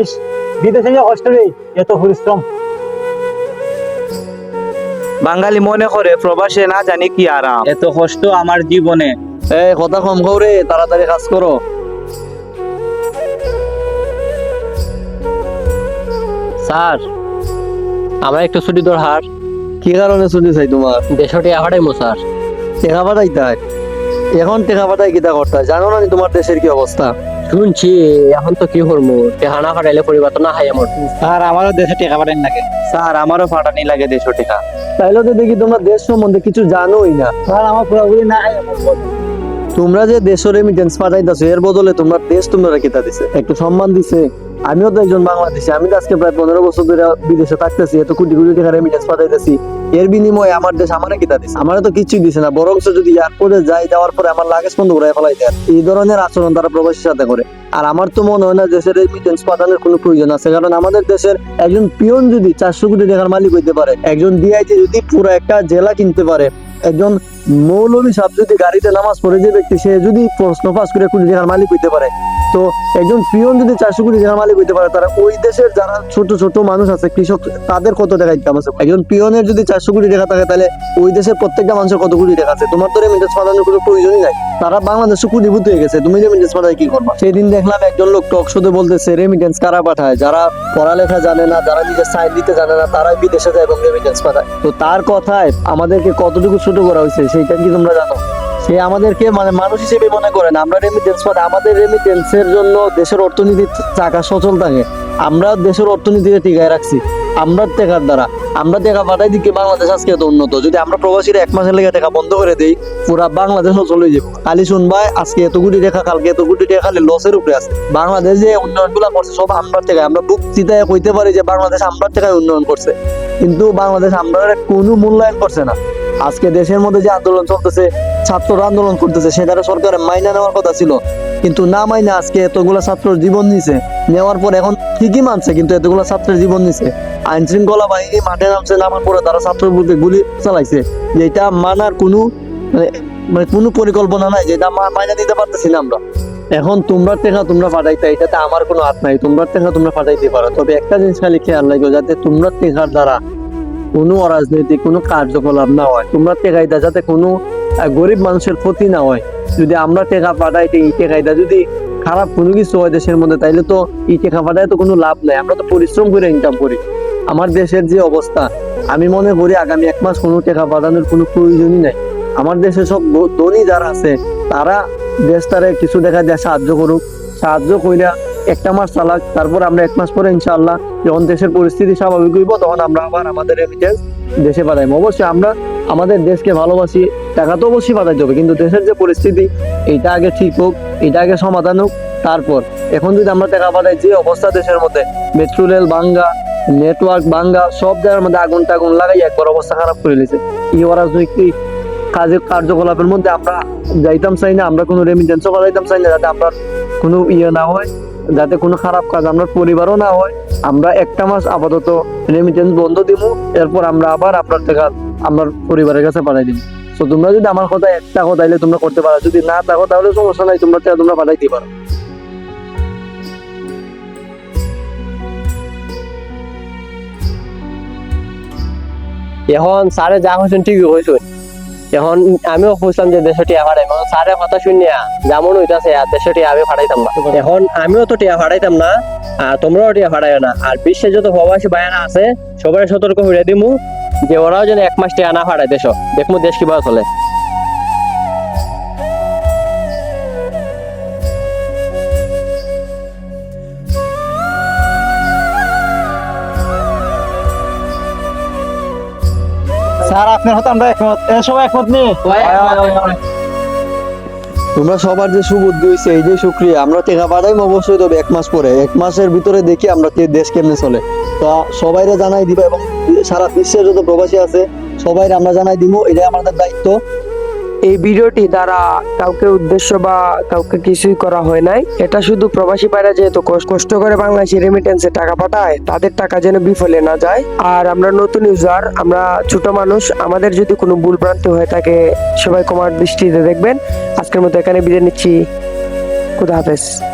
ইস বিদেশে যে কষ্ট রে এত পরিশ্রম। বাঙালি মনে করে প্রবাসে না জানি কি আরাম। এত কষ্ট আমার জীবনে। এ কথা কম খাও রে তাড়াতাড়ি কাজ করো। স্যার আমার একটু ছুটি দরকার। কি কারণে ছুটি চাই তোমার? দেশটি আহারাইমো স্যার। টেকা পাঠাইতে হয়। এখন টেকা পাঠাই কিতা করতে হয়? জানো না তোমার দেশের কি অবস্থা? শুনছি এখন তো কি করব? টেহানা ফাটাইলে পরিবার তো না হাই আমার। আর আমারও দেশে টাকা পাঠান লাগে। স্যার আমারও ফাটানি লাগে দেড়শো টাকা। তাইলে তো দেখি তোমরা দেশ সম্বন্ধে কিছু জানোই না। আর আমার পুরোপুরি না তোমরা যে দেশের রেমিটেন্স পাঠাইতেছো এর বদলে তোমরা দেশ তোমরা কিতা দিছে। একটু সম্মান দিছে। আমিও তো একজন বাংলাদেশি। আমি তো আজকে প্রায় পনেরো বছর ধরে বিদেশে থাকতেছি এত কোটি কোটি টাকা রেমিটেন্স পাঠাইতেছি। এর বিনিময়ে আমার দেশ আমারে কিতা দিছে? আমারে তো কিছুই দিছে না বরং যদি এয়ারপোর্টে যাই যাওয়ার পরে আমার লাগেজ বন্ধ করে ফেলাই দেয় এই ধরনের আচরণ তারা প্রবাসীর সাথে করে। আর আমার তো মনে হয় না দেশের রেমিটেন্স পাঠানোর কোনো প্রয়োজন আছে, কারণ আমাদের দেশের একজন পিয়ন যদি চারশো কোটি টাকার মালিক হইতে পারে, একজন ডিআইটি যদি পুরো একটা জেলা কিনতে পারে, একজন মৌলভী সাহেব যদি গাড়িতে নামাজ পড়ে, যে ব্যক্তি, সে যদি প্রশ্ন পাস করে কোটি টাকার মালিক হইতে পারে, তো একজন পিয়ন যদি চারশো কোটি টাকার মালিক হইতে পারে, তারা ওই দেশের যারা ছোট ছোট মানুষ আছে, কৃষক, তাদের কত টাকা ইনকাম আছে? একজন পিয়নের যদি চারশো কোটি টাকা থাকে, তাহলে ওই দেশের প্রত্যেকটা মানুষের কত কোটি টাকা আছে? তোমার তো রেমিটেন্স পাঠানোর কোনো প্রয়োজনই নাই। তারা বাংলাদেশে কোটিভূত হয়ে গেছে, তুমি রেমিটেন্স পাঠায় কি করবা? সেদিন দেখলাম একজন লোক টক শোতে বলতেছে রেমিটেন্স কারা পাঠায়? যারা পড়ালেখা জানে না, যারা নিজের সাইন দিতে জানে না, তারাই বিদেশে যায় এবং রেমিটেন্স পাঠায়। তো তার কথায় আমাদেরকে কতটুকু ছোট করা হয়েছে সেইটা কি তোমরা জানো? সে আমাদেরকে মানে মানুষ হিসেবে মনে করে না। আমরা রেমিটেন্স পাঠাই আমাদের রেমিটেন্সের জন্য দেশের অর্থনীতির চাকা সচল থাকে। আমরা দেশের অর্থনীতিকে টিকায় রাখছি। আমরা টেকার দ্বারা। আমরা টাকা পাঠাই দিকে বাংলাদেশ আজকে এত উন্নত। যদি আমরা প্রবাসীরা এক মাসের লেগে টাকা বন্ধ করে দেই, পুরা বাংলাদেশ চলে যাব। খালি শুনবাই আজকে এত কোটি টাকা, কালকে এত কোটি টাকা খালি লসের উপরে আছে। বাংলাদেশ যে উন্নয়নগুলা করছে, সব আমরা টাকায়। আমরা বুক চিতায় কইতে পারি যে বাংলাদেশ আমরা টাকায় উন্নয়ন করছে। কিন্তু বাংলাদেশ আমরা কোনো মূল্যায়ন করছে না। আজকে দেশের মধ্যে যে আন্দোলন চলতেছে, ছাত্ররা আন্দোলন করতেছে, সেটারে সরকারের মাইনা নেওয়ার কথা ছিল। কিন্তু না মাইনা আজকে এতগুলা ছাত্রর জীবন নিছে, নেওয়ার পর এখন ঠিকই মানছে, কিন্তু এতগুলা ছাত্রের জীবন নিছে। আইন শৃঙ্খলা বাহিনী মাঠে নামছে, নামার পরে তারা ছাত্রের বুকে গুলি চালাইছে। যেটা মানার কোনো মানে মানে কোনো পরিকল্পনা নাই, যেটা মাইনা দিতে পারতেছি না আমরা। এখন তোমরা টেকা তোমরা ফাটাইতে, এটাতে আমার কোনো হাত নাই। তোমরা টেকা তোমরা ফাটাইতে পারো। তবে একটা জিনিস খালি খেয়াল রাখো, যাতে তোমরা টেকার দ্বারা কোনো অরাজনৈতিক, কোনো কার্যকলাপ না হয়। তোমরা টেকাইদা যাতে কোনো গরিব মানুষের ক্ষতি না হয়। যদি আমরা টেকা পাঠাইতে এই টেকাইদা যদি খারাপ কোনো কিছু হয় দেশের মধ্যে, তাইলে তো এই টেকা পাঠায় তো কোনো লাভ নাই। আমরা তো পরিশ্রম করে ইনকাম করি। আমার দেশের যে অবস্থা, আমি মনে করি আগামী এক মাস কোনো টাকা পাঠানোর কোনো প্রয়োজনই নাই। আমার দেশে সব ধনী যারা আছে, তারা দেশটারে কিছু দেখা যায় সাহায্য করুক। সাহায্য কইরা একটা মাস চালাক তারপর আমরা এক মাস পরে ইনশাআল্লাহ যখন দেশের পরিস্থিতি স্বাভাবিক হইব, তখন আমরা আবার আমাদের রেমিটেন্স দেশে পাঠাইবো। অবশ্যই আমরা আমাদের দেশকে ভালোবাসি, টাকা তো অবশ্যই পাঠাইতে হবে, কিন্তু দেশের যে পরিস্থিতি, এটা আগে ঠিক হোক, এটা আগে সমাধান হোক, তারপর। এখন যদি আমরা টাকা পাঠাই, যে অবস্থা দেশের মধ্যে মেট্রো রেল ভাঙ্গা নেটওয়ার্ক ভাঙ্গা, সব জায়গার মধ্যে আগুন টাগুন লাগাই একবার অবস্থা খারাপ করে নিয়েছে এই অরাজনৈতিক কাজের কার্যকলাপের মধ্যে আমরা যাইতাম চাই না, আমরা কোনো রেমিটেন্সও পাঠাইতাম চাই না, যাতে আমরা কোনো ইয়ে না হয়। যাতে কোনো খারাপ কাজ আমরা পরিবারও না হয়, আমরা একটা মাস আপাতত রেমিটেন্স বন্ধ দিব এরপর আমরা আবার আপনার টাকা আমার পরিবারের কাছে পাঠাই দিব তো তোমরা যদি আমার কথা একটা কথা তাইলে তোমরা করতে পারো, যদি না থাকো তাহলে সমস্যা নাই, তোমরা তোমরা পাঠাইতে পারো এখন স্যারে যা হয়েছেন ঠিকই হয়েছে এখন আমিও খুঁজলাম যে দেশে টিয়া ফাটাই এখন স্যারের কথা শুনিয়া যেমন হইতাছে আর দেশে টিয়া আমি ফাড়াইতাম না এখন আমিও তো টিয়া ফাড়াইতাম না আর তোমরাও টিয়া ফাড়াইও না। আর বিশ্বে যত প্রবাসী বায়ানা আছে, সবাই সতর্ক হইয়া দিমু যে ওরাও যেন এক মাস টিয়া না ফাড়ায় দেশ দেখব দেশ কীভাবে চলে। স্যার আপনার হতো আমরা একমত। এ সবাই একমত নেই তোমরা সবার যে সুবুদ্ধি হয়েছে এই যে সুক্রিয়া আমরা টেকা পাঠাইম অবশ্যই তবে এক মাস পরে। এক মাসের ভিতরে দেখি আমরা দেশ কেমনে চলে। তা সবাইরে জানাই দিবা এবং সারা বিশ্বের যত প্রবাসী আছে সবাই আমরা জানাই দিব এটাই আমাদের দায়িত্ব। এই ভিডিওটি দ্বারা কাউকে উদ্দেশ্য বা কাউকে কিছুই করা হয় নাই। এটা শুধু প্রবাসী বাইরে যেহেতু কষ্ট- করে বাংলাদেশি রেমিটেন্সে টাকা পাঠায়, তাদের টাকা যেন বিফলে না যায়। আর আমরা নতুন ইউজার আমরা ছোট মানুষ, আমাদের যদি কোনো ভুল ভ্রান্তি হয়ে থাকে সবাই কমার দৃষ্টিতে দেখবেন। আজকের মতো এখানে বিদায় নিচ্ছি। খুদা হাফেজ।